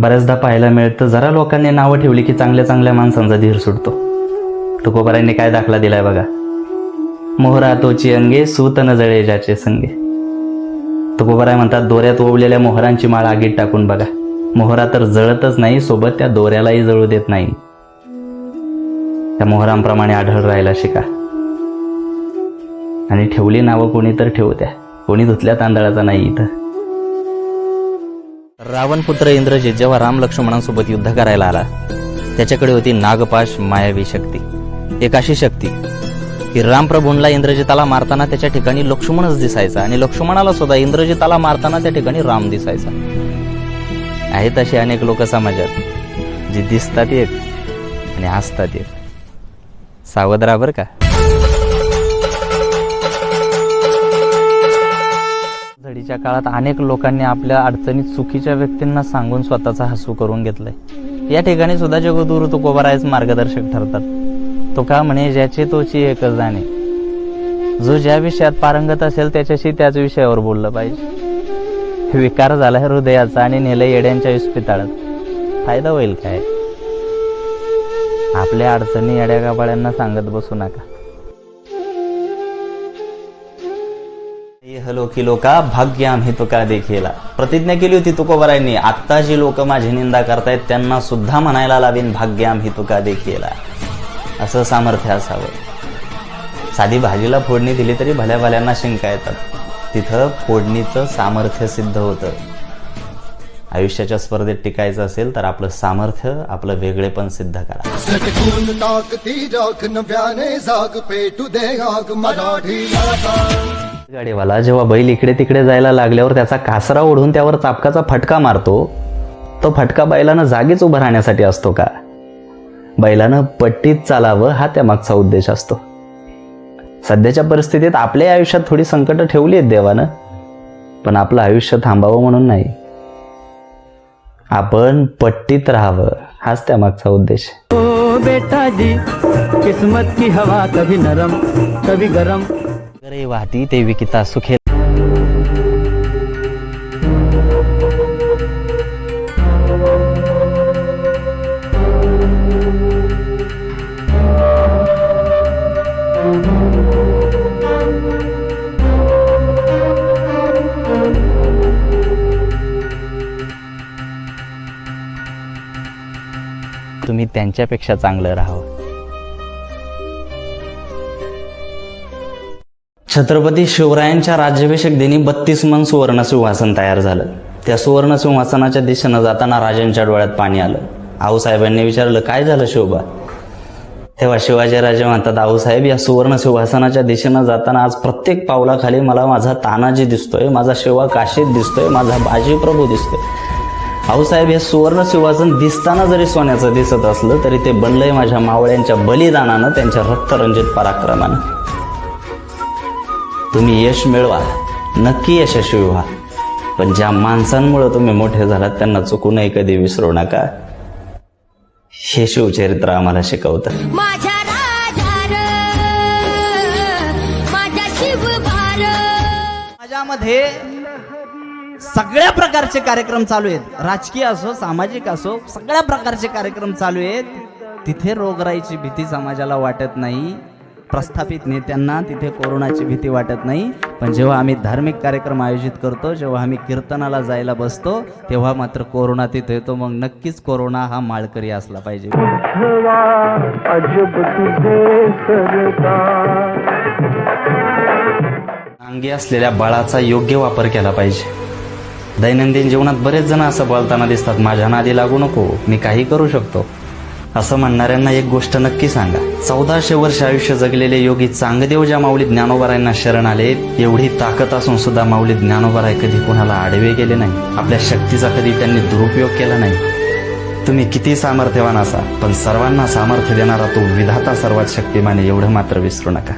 बऱ्याचदा पाहायला मिळतं जरा लोकांनी नावं ठेवली की चांगल्या चांगल्या माणसांचा धीर सुटतो. तुकोबारांनी काय दाखला दिलाय बघा? मोहरा तोची अंगे सूत न जळे ज्याचे संगे. तुकोबाराय म्हणतात दोऱ्यात ओवलेल्या मोहरांची माळ आगीत टाकून बघा. मोहरा तर जळतच नाही सोबत त्या दोऱ्यालाही जळू देत नाही. त्या मोहरांप्रमाणे आढळ राहायला शिका. आणि ठेवली नावं कोणी तर ठेवत्या कोणी धुतल्या तांदळाचा नाही इथं. रावण पुत्र इंद्रजित जेव्हा राम लक्ष्मणांसोबत युद्ध करायला आला त्याच्याकडे होती नागपाश मायावी शक्ती. एक अशी शक्ती की रामप्रभूंना इंद्रजिताला मारताना त्याच्या ठिकाणी लक्ष्मणच दिसायचा आणि लक्ष्मणाला सुद्धा इंद्रजिताला मारताना त्या ठिकाणी राम दिसायचा. आहेत असे अनेक लोक समाजात जी दिसतात एक आणि हसतात एक. सावध राहा बरं का? घडीच्या काळात अनेक लोकांनी आपल्या अडचणीत चुकीच्या व्यक्तींना सांगून स्वतःचा हसू करून घेतलंय. या ठिकाणी सुद्धा जगदूर तो मार्गदर्शक ठरतात. तो का म्हणे ज्याचे तोची एकच जाणे जो ज्या विषयात पारंगत असेल त्याच्याशी त्याच विषयावर बोललं पाहिजे. विकार झाला हृदयाचा आणि नेले येड्यांच्या इस्पितळात. फायदा होईल काय? आपल्या अडचणी येड्या गाबाळ्यांना सांगत बसू नका. हलो की लोका भाग्य आम्ही तुका देखीला. प्रतिज्ञा केली होती तुकोबरायांनी आत्ता जी लोक माझी निंदा करतायत त्यांना सुद्धा म्हणायला लावीन भाग्य आम्ही तुका देखीला. असं सामर्थ्य असावं. साधी भाजीला फोडणी दिली तरी भल्या भल्यांना शिंका येतात. तिथं फोडणीचं सामर्थ्य सिद्ध होतं. आयुष्याच्या स्पर्धेत टिकायचं असेल तर आपलं सामर्थ्य आपलं वेगळेपण सिद्ध करा. गाडीवाला जेव्हा बैल इकडे तिकडे जायला लागल्यावर त्याचा कासरा ओढून त्यावर चापकाचा फटका मारतो तो फटका बैलानं जागीच उभं राहण्यासाठी असतो का? बैलानं पट्टीत चालावं हा त्यामागचा उद्देश असतो. सध्याच्या परिस्थितीत आपल्या आयुष्यात थोडी संकट ठेवली आहेत देवानं पण आपलं आयुष्य थांबावं म्हणून नाही. आपण पट्टीत राहावं हाच त्यामागचा उद्देश. ओ बेटा जी किस्मत की हवा कभी नरम कभी गरम. रे वाहती ते विकिता सुखे तुम्ही त्यांच्यापेक्षा चांगलं राहावं. छत्रपती शिवरायांच्या राज्याभिषेक दिनी बत्तीस मन सुवर्ण सिंहासन तयार झालं. त्या सुवर्ण सिंहासनाच्या दिशेनं जाताना राजांच्या डोळ्यात पाणी आलं. आऊसाहेबांनी विचारलं काय झालं शोभा तेव्हा शिवाजी राजे म्हणतात आऊसाहेब या सुवर्ण सिंहासनाच्या दिशेनं जाताना आज प्रत्येक पावलाखाली मला माझा तानाजी दिसतोय माझा शिवा काशीत दिसतोय माझा बाजी प्रभू दिसतोय. आऊसाहेब हे सुवर्ण सिंहासन दिसताना जरी सोन्याचं दिसत असलं तरी ते बनलंय माझ्या मावळ्यांच्या बलिदानानं त्यांच्या रक्तरंजित पराक्रमानं. तुम्ही यश मिळवा नक्की यशस्वी व्हा. पण ज्या माणसांमुळे तुम्ही मोठे झालात त्यांना चुकूनही कधी विसरू नका. हे शिवचरित्र आम्हाला शिकवतं. माझ्या राजार माझ्या शिवभार. समाजामध्ये सगळ्या प्रकारचे कार्यक्रम चालू आहेत. राजकीय असो सामाजिक असो सगळ्या प्रकारचे कार्यक्रम चालू आहेत. तिथे रोगराईची भीती समाजाला वाटत नाही. प्रस्थापित नेत्यांना तिथे कोरोनाची भीती वाटत नाही. पण जेव्हा आम्ही धार्मिक कार्यक्रम आयोजित करतो जेव्हा आम्ही कीर्तनाला जायला बसतो तेव्हा मात्र कोरोना तिथे येतो. मग नक्कीच कोरोना हा माळकरी असला पाहिजे. अंगी असलेल्या बळाचा योग्य वापर केला पाहिजे. दैनंदिन जीवनात बरेच जण असं बोलताना दिसतात माझ्या नादी लागू नको मी काही करू शकतो. असं म्हणणाऱ्यांना एक गोष्ट नक्की सांगा. चौदाशे वर्ष आयुष्य जगलेले योगी चांगदेव ज्या माऊली ज्ञानोबरायांना शरण आले एवढी ताकद असून सुद्धा माऊली ज्ञानोबराय कधी कोणाला आडवे गेले नाही. आपल्या शक्तीचा कधी त्यांनी दुरुपयोग केला नाही. तुम्ही किती सामर्थ्यवान असा पण सर्वांना सामर्थ्य देणारा तो विधाता सर्वात शक्तिमान आहे, एवढं मात्र विसरू नका.